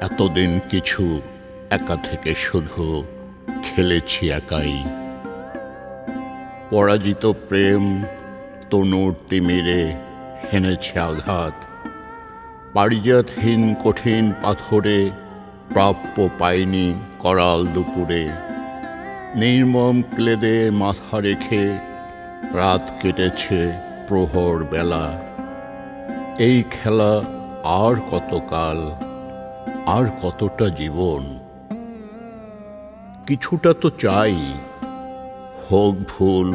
এতদিন কিছু একা থেকে শুধু খেলেছি একাই। পরাজিত প্রেম তনুর তিমিরে হেনেছে আঘাত। পারিজাতহীন কঠিন পাথরে প্রাপ্য পাইনি করাল দুপুরে। নির্মম ক্লেদে মাথা রেখে রাত কেটেছে প্রহর বেলা। এই খেলা আর কতকাল আর কতটা জীবন? কিছুটা তো চাই। হোক ভুল,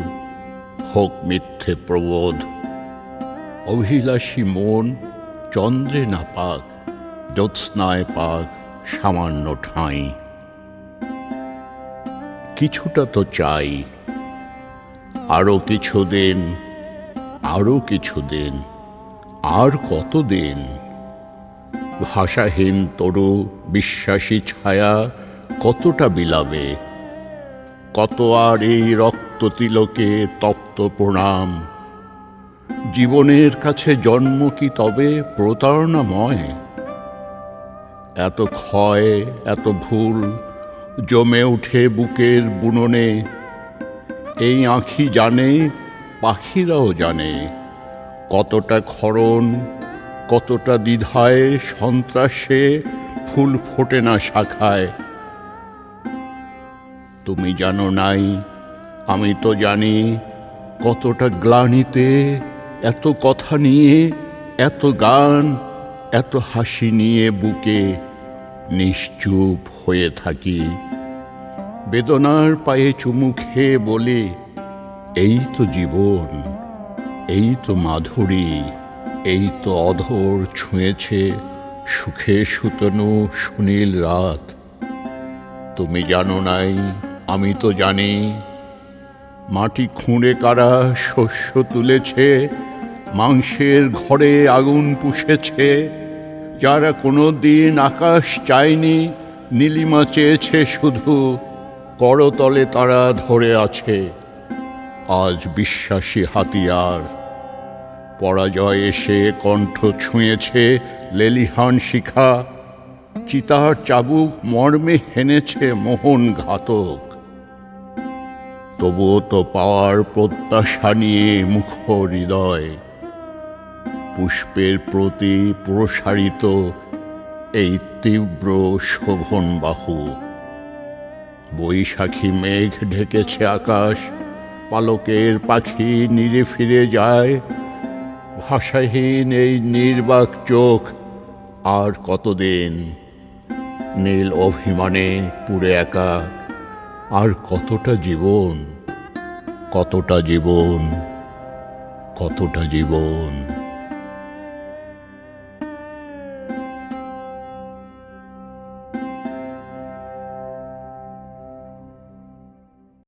হোক মিথ্যে প্রবোধ, অভিলাষী মন চন্দ্রে না পাক, জ্যোৎস্নায় পাক সামান্য ঠাঁই। কিছুটা তো চাই। আরও কিছুদিন আরও কিছুদিন, আর কতদিন? ভাষাহীন তরু, বিশ্বাসী ছায়া কতটা বিলাবে? কত আর এই রক্ত তিলকে তপ্ত প্রণাম? জীবনের কাছে জন্ম কি তবে প্রতারণাময়? এত ক্ষয়, এত ভুল জমে ওঠে বুকের বুননে। এই আঁখি জানে, পাখিরাও জানে কতটা ক্ষরণ কতটা দ্বিধায় সন্ত্রাসে ফুল ফোটে না শাখায়। তুমি জানো নাই, আমি তো জানি কতটা গ্লানিতে এত কথা নিয়ে, এত গান, এত হাসি নিয়ে বুকে নিশ্চুপ হয়ে থাকি। বেদনার পায়ে চুমু খেয়ে বলি, এই তো জীবন, এই তো মাধুরী এই তো অধর ছুঁয়েছে সুখে সুতনু সুনীল রাত। তুমি জানো নাই, আমি তো জানি, মাটি খুঁড়ে কারা শস্য তুলেছে, মাংসের ঘরে আগুন পুষেছে, যারা কোনো দিন আকাশ চায়নি, নীলিমা চেয়েছে শুধু করতলে তারা ধরে আছে। আজ বিশ্বাসী হাতিয়ার পরাজয় এসে কণ্ঠ ছুঁয়েছে, লেলিহান শিখা। চিতার চাবুক মর্মে হেনেছে মোহন ঘাতক। তবুও তো পাওয়ার প্রত্যাশা নিয়ে মুখ হৃদয়। পুষ্পের প্রতি প্রসারিত এই তীব্র শোভন বাহু বৈশাখী মেঘ ঢেকেছে আকাশ, পালকের পাখি নিরে ফিরে যায় ভাষাহীন এই নির্বাক চোখ আর কতদিন? নীল অভিমানে পুরে একা। আর কতটা জীবন? কতটা জীবন? কতটা জীবন?